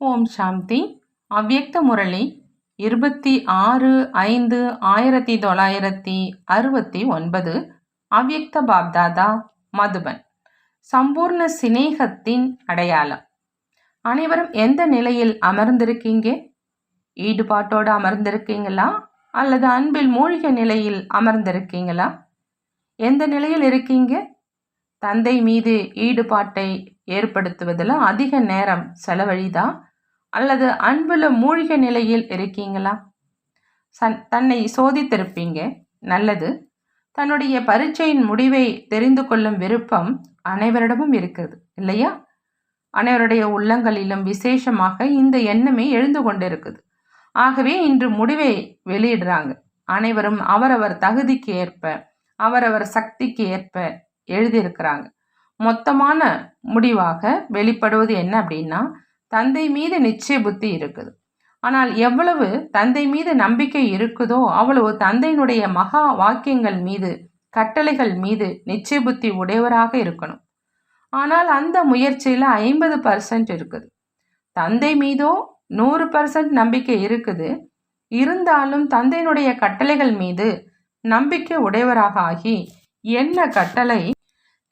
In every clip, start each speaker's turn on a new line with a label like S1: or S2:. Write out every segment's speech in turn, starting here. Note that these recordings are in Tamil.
S1: ஓம் சாந்தி. அவ்யக்த முரளி இருபத்தி ஆறு ஐந்து ஆயிரத்தி தொள்ளாயிரத்தி அறுபத்தி ஒன்பது அவ்யக்த பாப்தாதா மதுபன். சம்பூர்ண சிநேகத்தின் அடையாளம். அனைவரும் எந்த நிலையில் அமர்ந்திருக்கீங்க? ஈடுபாட்டோடு அமர்ந்திருக்கீங்களா? அல்லது அன்பில் மூழ்க நிலையில் அமர்ந்திருக்கீங்களா? எந்த நிலையில் இருக்கீங்க? தந்தை மீது ஈடுபாட்டை ஏற்படுத்துவதில் அதிக நேரம் செலவழிதா? அல்லது அன்புல மூழ்கிய நிலையில் இருக்கீங்களா? சன் தன்னை சோதித்திருப்பீங்க. நல்லது. தன்னுடைய பரீட்சையின் முடிவை தெரிந்து கொள்ளும் விருப்பம் அனைவரிடமும் இருக்குது இல்லையா? அனைவருடைய உள்ளங்களிலும் விசேஷமாக இந்த எண்ணமே எழுந்து கொண்டிருக்குது. ஆகவே இன்று முடிவை வெளியிடுறாங்க. அனைவரும் அவரவர் தகுதிக்கு ஏற்ப அவரவர் சக்திக்கு ஏற்ப எழுதியிருக்கிறாங்க. மொத்தமான முடிவாக வெளிப்படுவது என்ன அப்படின்னா தந்தை மீது நிச்சய புத்தி இருக்குது. ஆனால் எவ்வளவு தந்தை மீது நம்பிக்கை இருக்குதோ அவ்வளவு தந்தையினுடைய மகா வாக்கியங்கள் மீது கட்டளைகள் மீது நிச்சய புத்தி உடையவராக இருக்கணும். ஆனால் அந்த முயற்சியில் ஐம்பது பர்சன்ட் இருக்குது. தந்தை மீதோ நூறு பர்சன்ட் நம்பிக்கை இருக்குது. இருந்தாலும் தந்தையினுடைய கட்டளைகள் மீது நம்பிக்கை உடையவராக ஆகி என்ன கட்டளை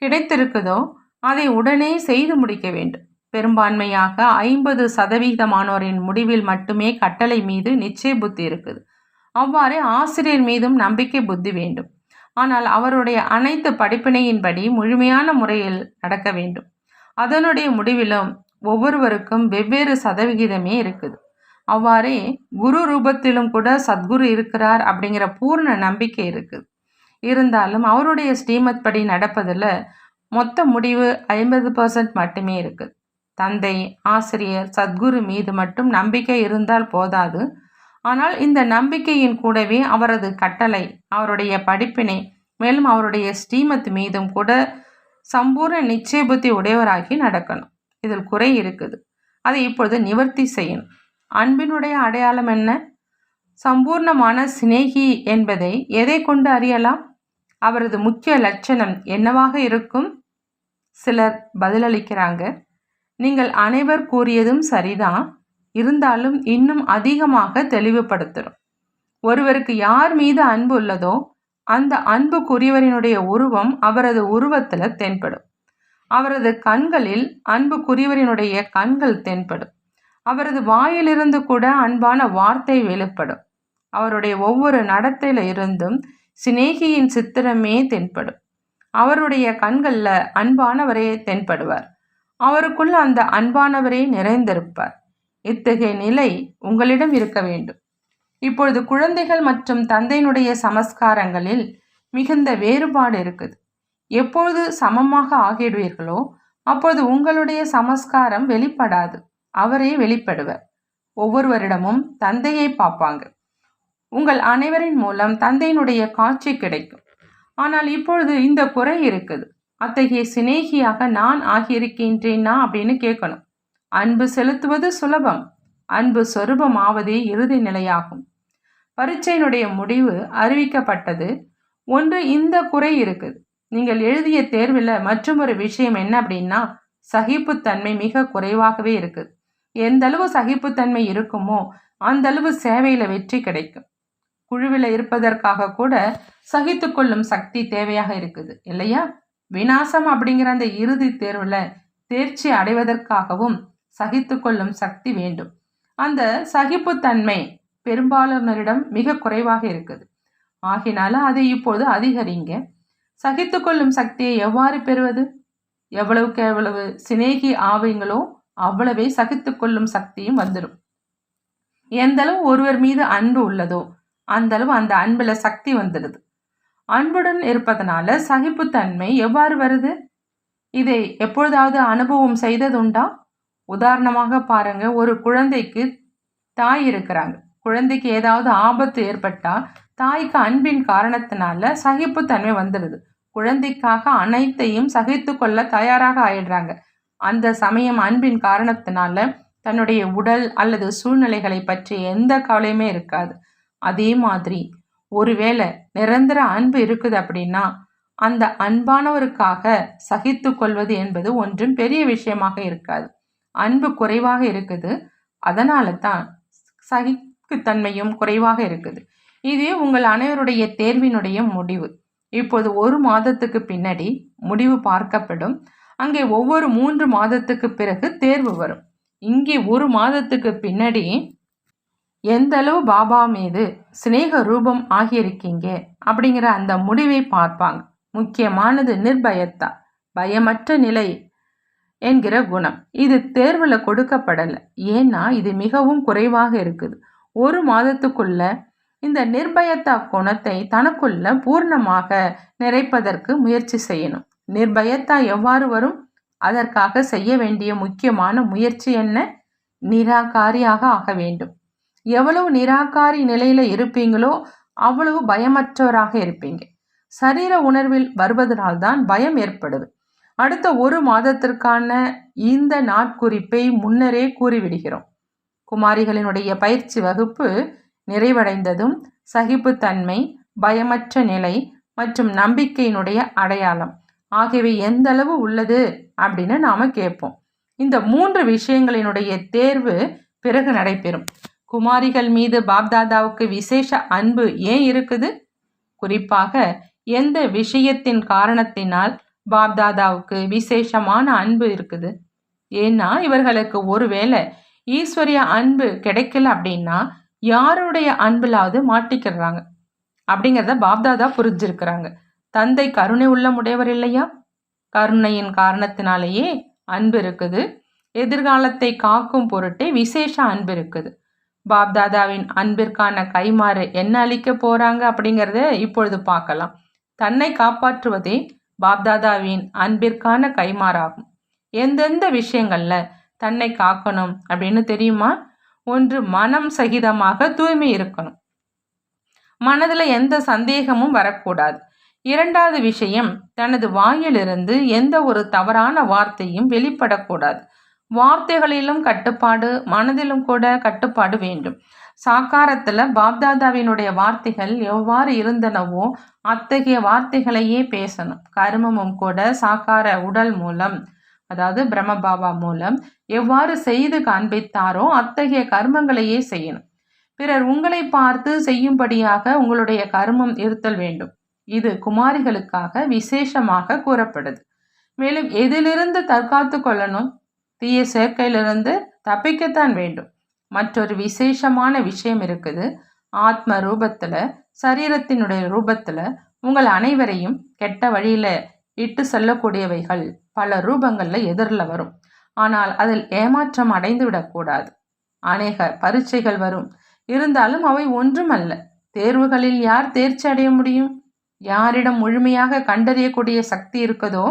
S1: கிடைத்திருக்குதோ அதை உடனே செய்து முடிக்க வேண்டும். பெரும்பான்மையாக ஐம்பது சதவீதமானோரின் முடிவில் மட்டுமே கட்டளை மீது நிச்சய புத்தி இருக்குது. அவ்வாறே ஆசிரியர் மீதும் நம்பிக்கை புத்தி வேண்டும். ஆனால் அவருடைய அனைத்து படிப்பினையின்படி முழுமையான முறையில் நடக்க வேண்டும். அதனுடைய முடிவிலும் ஒவ்வொருவருக்கும் வெவ்வேறு சதவிகிதமே இருக்குது. அவ்வாறே குரு ரூபத்திலும் கூட சத்குரு இருக்கிறார் அப்படிங்கிற பூர்ண நம்பிக்கை இருக்குது. இருந்தாலும் அவருடைய ஸ்ரீமத் படி நடப்பதில் மொத்த முடிவு ஐம்பது பர்சன்ட் மட்டுமே இருக்குது. தந்தை ஆசிரியர் சத்குரு மீது மட்டும் நம்பிக்கை இருந்தால் போதாது. ஆனால் இந்த நம்பிக்கையின் கூடவே அவரது கட்டளை அவருடைய படிப்பினை மேலும் அவருடைய ஸ்ரீமத் மீதும் கூட சம்பூர்ண நிச்சய புத்தி உடையவராகி நடக்கணும். இதில் குறை இருக்குது. அதை இப்பொழுது நிவர்த்தி செய்யணும். அன்பினுடைய அடையாளம் என்ன? சம்பூர்ணமான சிநேகி என்பதை எதை கொண்டு அறியலாம்? அவரது முக்கிய லட்சணம் என்னவாக இருக்கும்? சிலர் பதிலளிக்கிறாங்க. நீங்கள் அனைவர் கூறியதும் சரிதான் இருந்தாலும் இன்னும் அதிகமாக தெளிவுபடுத்துகிறோம். ஒருவருக்கு யார் மீது அன்பு உள்ளதோ அந்த அன்புக்குரியவரினுடைய உருவம் அவரது உருவத்தில் தென்படும். அவரது கண்களில் அன்புக்குரியவரினுடைய கண்கள் தென்படும். அவரது வாயிலிருந்து கூட அன்பான வார்த்தை வெளிப்படும். அவருடைய ஒவ்வொரு நடத்தையில இருந்தும் சிநேகியின் சித்திரமே தென்படும். அவருடைய கண்களில் அன்பானவரே தென்படுவார். அவருக்குள் அந்த அன்பானவரே நிறைந்திருப்பார். இத்தகைய நிலை உங்களிடம் இருக்க வேண்டும். இப்பொழுது குழந்தைகள் மற்றும் தந்தையினுடைய சமஸ்காரங்களில் மிகுந்த வேறுபாடு இருக்குது. எப்பொழுது சமமாக ஆகிடுவீர்களோ அப்பொழுது உங்களுடைய சமஸ்காரம் வெளிப்படாது. அவரே வெளிப்படுவர். ஒவ்வொருவரிடமும் தந்தையை பார்ப்பாங்க. உங்கள் அனைவரின் மூலம் தந்தையினுடைய காட்சி கிடைக்கும். ஆனால் இப்பொழுது இந்த குறை இருக்குது. அத்தகைய சிநேகியாக நான் ஆகியிருக்கின்றேனா அப்படின்னு கேட்கணும். அன்பு செலுத்துவது சுலபம் அன்பு சொரூபம் ஆவதே இறுதி நிலையாகும். பரீட்சையினுடைய முடிவு அறிவிக்கப்பட்டது. ஒன்று இந்த குறை இருக்குது. நீங்கள் எழுதிய தேர்வில் மற்றும் ஒரு விஷயம் என்ன அப்படின்னா சகிப்புத்தன்மை மிக குறைவாகவே இருக்குது. எந்த அளவு சகிப்புத்தன்மை இருக்குமோ அந்த அளவு சேவையில் வெற்றி கிடைக்கும். குழுவில் இருப்பதற்காக கூட சகித்து கொள்ளும் சக்தி தேவையாக இருக்குது இல்லையா? வினாசம் அப்படிங்கிற அந்த இறுதி தேர்வில் தேர்ச்சி அடைவதற்காகவும் சகித்து கொள்ளும் சக்தி வேண்டும். அந்த சகிப்புத்தன்மை பெரும்பாலானரிடம் மிக குறைவாக இருக்குது. ஆகினால அதை இப்பொழுது அதிகரிங்க. சகித்து கொள்ளும் சக்தியை எவ்வாறு பெறுவது? எவ்வளவுக்கு எவ்வளவு சிநேகி ஆவீங்களோ அவ்வளவே சகித்து கொள்ளும் சக்தியும் வந்துடும் எந்தளவு ஒருவர் மீது அன்பு உள்ளதோ அந்த அளவு அந்த அன்பில் சக்தி வந்துடுது. அன்புடன் இருப்பதனால சகிப்புத்தன்மை எவ்வாறு வருது? இதை எப்பொழுதாவது அனுபவம் செய்ததுண்டா? உதாரணமாக பாருங்க ஒரு குழந்தைக்கு தாய் இருக்கிறாங்க. குழந்தைக்கு ஏதாவது ஆபத்து ஏற்பட்டால் தாய்க்கு அன்பின் காரணத்தினால சகிப்புத்தன்மை வந்துடுது. குழந்தைக்காக அனைத்தையும் சகித்து கொள்ள தயாராக ஆயிடுறாங்க. அந்த சமயம் அன்பின் காரணத்தினால தன்னுடைய உடல் அல்லது சூழ்நிலைகளை பற்றி எந்த கவலையுமே இருக்காது. அதே மாதிரி ஒருவேளை நிரந்தர அன்பு இருக்குது அப்படின்னா அந்த அன்பானவருக்காக சகித்து கொள்வது என்பது ஒன்றும் பெரிய விஷயமாக இருக்காது. அன்பு குறைவாக இருக்குது. அதனால தான் சகிப்புத்தன்மையும் குறைவாக இருக்குது. இது உங்கள் அனைவருடைய தேர்வினுடைய முடிவு. இப்போது ஒரு மாதத்துக்கு பின்னாடி முடிவு பார்க்கப்படும். அங்கே ஒவ்வொரு மூன்று மாதத்துக்கு பிறகு தேர்வு வரும். இங்கே ஒரு மாதத்துக்கு பின்னாடி எந்தளவு பாபா மீது சிநேக ரூபம் ஆகியிருக்கீங்க? அப்படிங்கிற அந்த முடிவை பார்ப்பாங்க. முக்கியமானது நிர்பயத்தா பயமற்ற நிலை என்கிற குணம். இது தேர்வில் கொடுக்கப்படலை. ஏன்னா இது மிகவும் குறைவாக இருக்குது. ஒரு மாதத்துக்குள்ள இந்த நிர்பயத்தா குணத்தை தனக்குள்ள பூர்ணமாக நிறைப்பதற்கு முயற்சி செய்யணும். நிர்பயத்தா எவ்வாறு வரும்? அதற்காக செய்ய வேண்டிய முக்கியமான முயற்சி என்ன? நிராகாரியாக ஆக வேண்டும். எவ்வளவு நிராகாரி நிலையில் இருப்பீங்களோ அவ்வளவு பயமற்றவராக இருப்பீங்க. சரீர உணர்வில் வருவதனால்தான் பயம் ஏற்படுது. அடுத்த ஒரு மாதத்திற்கான இந்த நாட்குறிப்பை முன்னரே கூறிவிடுகிறோம். குமாரிகளினுடைய பயிற்சி வகுப்பு நிறைவடைந்ததும் சகிப்புத்தன்மை பயமற்ற நிலை மற்றும் நம்பிக்கையினுடைய அடையாளம் ஆகியவை எந்த அளவு உள்ளது அப்படின்னு நாம் கேட்போம். இந்த மூன்று விஷயங்களினுடைய தேர்வு பிறகு நடைபெறும். குமாரிகள் மீது பாப்தாதாவுக்கு விசேஷ அன்பு ஏன் இருக்குது? குறிப்பாக எந்த விஷயத்தின் காரணத்தினால் பாப்தாதாவுக்கு விசேஷமான அன்பு இருக்குது? ஏன்னா இவர்களுக்கு ஒருவேளை ஈஸ்வரிய அன்பு கிடைக்கல அப்படின்னா யாருடைய அன்புலாவது மாட்டிக்கிறாங்க? அப்படிங்கிறத பாப்தாதா புரிஞ்சிருக்கிறாங்க. தந்தை கருணை உள்ள முடையவர் இல்லையா? கருணையின் காரணத்தினாலேயே அன்பு இருக்குது. எதிர்காலத்தை காக்கும் பொருட்டே விசேஷ அன்பு இருக்குது. பாப்தாதாவின் அன்பிற்கான கைமாறு என்ன அளிக்க போறாங்க அப்படிங்கிறத இப்பொழுது பார்க்கலாம். தன்னை காப்பாற்றுவதே பாப்தாதாவின் அன்பிற்கான கைமாறாகும் எந்தெந்த விஷயங்கள்ல தன்னை காக்கணும் அப்படின்னு தெரியுமா? ஒன்று மனம் சகிதமாக தூய்மை இருக்கணும். மனதில் எந்த சந்தேகமும் வரக்கூடாது. இரண்டாவது விஷயம் தனது வாயிலிருந்து எந்த ஒரு தவறான வார்த்தையும் வெளிப்படக்கூடாது. வார்த்தைகளிலும் கட்டுப்பாடு மனதிலும் கூட கட்டுப்பாடு வேண்டும். சாக்காரத்தில் பாப்தாதாவினுடைய வார்த்தைகள் எவ்வாறு இருந்தனவோ அத்தகைய வார்த்தைகளையே பேசணும். கருமமும் கூட சாக்கார உடல் மூலம் அதாவது பிரம்மபாபா மூலம் எவ்வாறு செய்து காண்பித்தாரோ அத்தகைய கர்மங்களையே செய்யணும். பிறர் உங்களை பார்த்து செய்யும்படியாக உங்களுடைய கர்மம் இருத்தல் வேண்டும். இது குமாரிகளுக்காக விசேஷமாக கூறப்படுது. மேலும் எதிலிருந்து தற்காத்து கொள்ளணும்? தீய சேர்க்கையிலிருந்து தப்பிக்கத்தான் வேண்டும். மற்றொரு விசேஷமான விஷயம் இருக்குது. ஆத்ம ரூபத்தில் சரீரத்தினுடைய ரூபத்தில் உங்கள் அனைவரையும் கெட்ட வழியில் இட்டு செல்லக்கூடியவைகள் பல ரூபங்களில் எதிரில் வரும். ஆனால் அதில் ஏமாற்றம் அடைந்து விடக்கூடாது அநேக பரீட்சைகள் வரும். இருந்தாலும் அவை ஒன்றுமல்ல. தேர்வுகளில் யார் தேர்ச்சி அடைய முடியும்? யாரிடம் முழுமையாக கண்டறியக்கூடிய சக்தி இருக்குதோ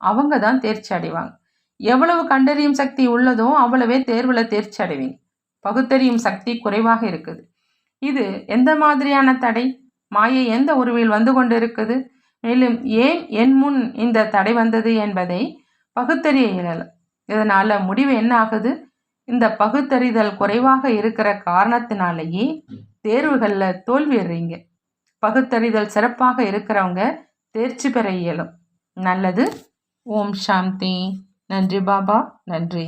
S1: அவங்க தான் தேர்ச்சி அடைவாங்க. எவ்வளவு கண்டறியும் சக்தி உள்ளதோ அவ்வளவே தேர்வில் தேர்ச்சி அடைவீங்க பகுத்தறியும் சக்தி குறைவாக இருக்குது. இது எந்த மாதிரியான தடை? மாயை எந்த உருவில் வந்து கொண்டு இருக்குது மேலும் ஏன் என் முன் இந்த தடை வந்தது என்பதை பகுத்தறிய இயலலாம் இதனால் முடிவு என்ன ஆகுது? இந்த பகுத்தறிதல் குறைவாக இருக்கிற காரணத்தினாலேயே தேர்வுகளில் தோல்விடுறீங்க பகுத்தறிதல் சிறப்பாக இருக்கிறவங்க தேர்ச்சி பெற இயலும். நல்லது. ஓம் சாந்தி. நன்றி பாபா. நன்றி.